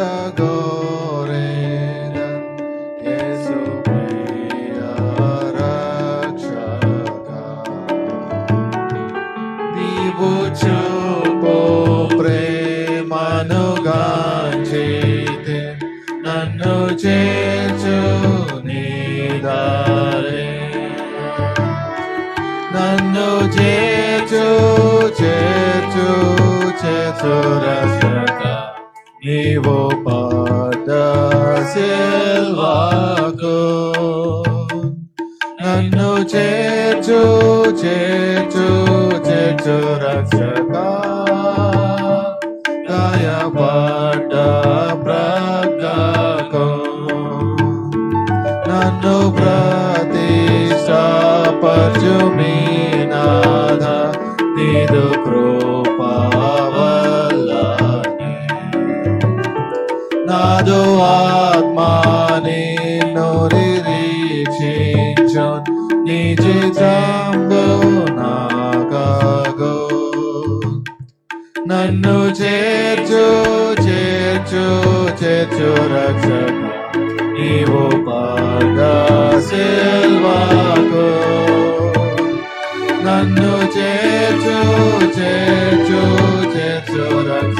నివాడనయ్యుండగోరేన యేసు ప్రియ రక్షక. నీవు నీవు పాద సిల్వాకు. నన్ను చేర్చు చేర్చు చేర్చు రక్షక. గాయపడ్డ ప్రజ్ఞకు. నన్ను ప్రతిష్టాపరచు నాదు ఆత్మా నిన్ను నిరీక్షించు నిజితంబు నాగో నన్ను చేర్చు చేర్చు చేర్చు రక్షక నీవు పాద సిల్వాకు. నన్ను చేర్చు చేర్చు చేర్చు రక్షక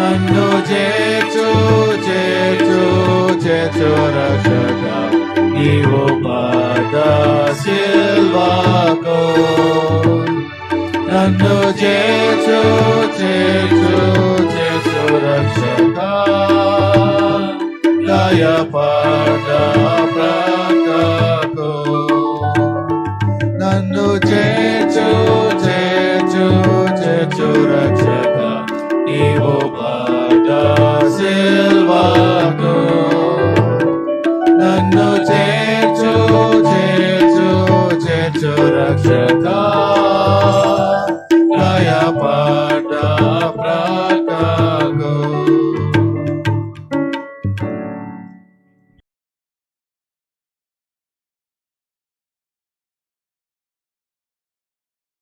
నన్ను చేచు చేచు చేచు రక్షక. నీవు పద సిల్వాకు నన్ను చేచు చేచు చేచు రక్షక. గాయపడ ప్రకకు रक्षका